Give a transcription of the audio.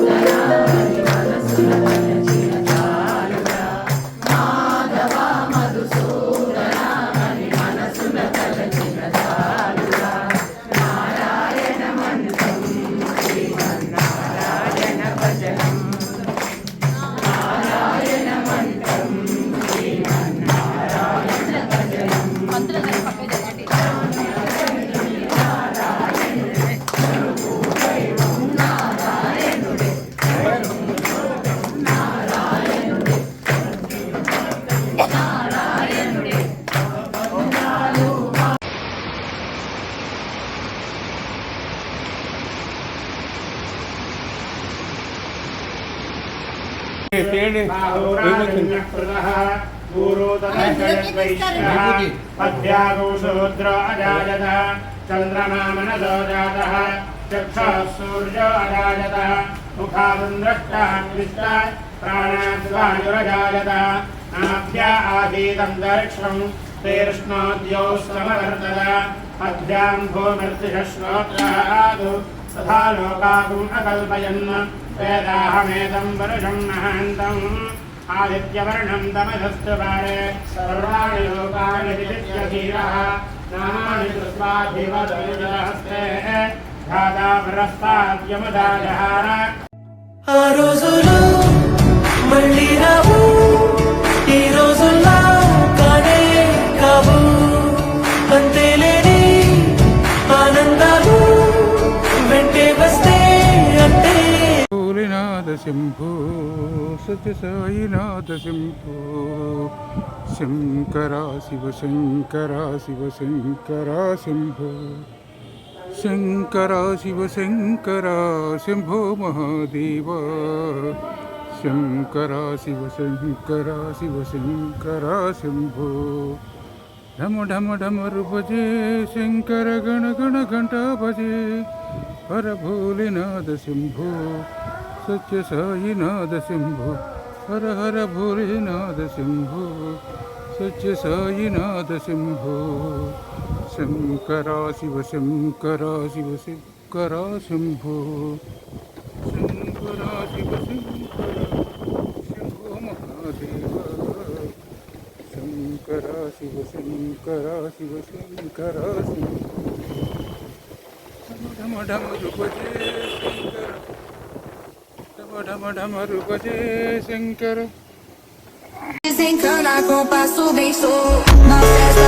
Sudara, Sudara, Sudara, Sudara, Sudara, చేయండి పద్యాగోశూద్రో అజాయత చంద్రమా మనసో జాతः చక్షుः సూర్యో అజాయత ముఖాదుంద్రష్టాన్విష్ట ప్రాణాద్వాయురజాయత నాభ్య ఆసీదంతరిక్షం తీర్ష్ణోద్యौ సమవర్తత वेदाहमेदं वरुषं महान्तम् आदित्यवर्णं तमधस्तु वारे सर्वाणि लोकानि धीरः नामानि धाता భోలేనాథ శంభో సత్య సాయినాథ శంభు. శంకర శివ శంకర శివ శంకర శంభు. శంకర శివ శంకర శంభో మహాదేవ. శంకర శివ శంకర శివ శంకర శంభో. ఢమ ఢమ ఢమరు భజే శంకర గణ గణ ఘంట భజే హర భోలేనాథ శంభో. सच्च साईनाद सिंभु हर हर भोलेनाद शंभो सच्च साईनाद सिंभु शंकर शिव शंकर शिव शंकर शंभो शंकर शिव शंकरा शंभो महादेव शंकर शिव शंकर शिव शंकर शिव ढम ढम ध्रुपदे Shankar Dicen que la copa sube y sube. No se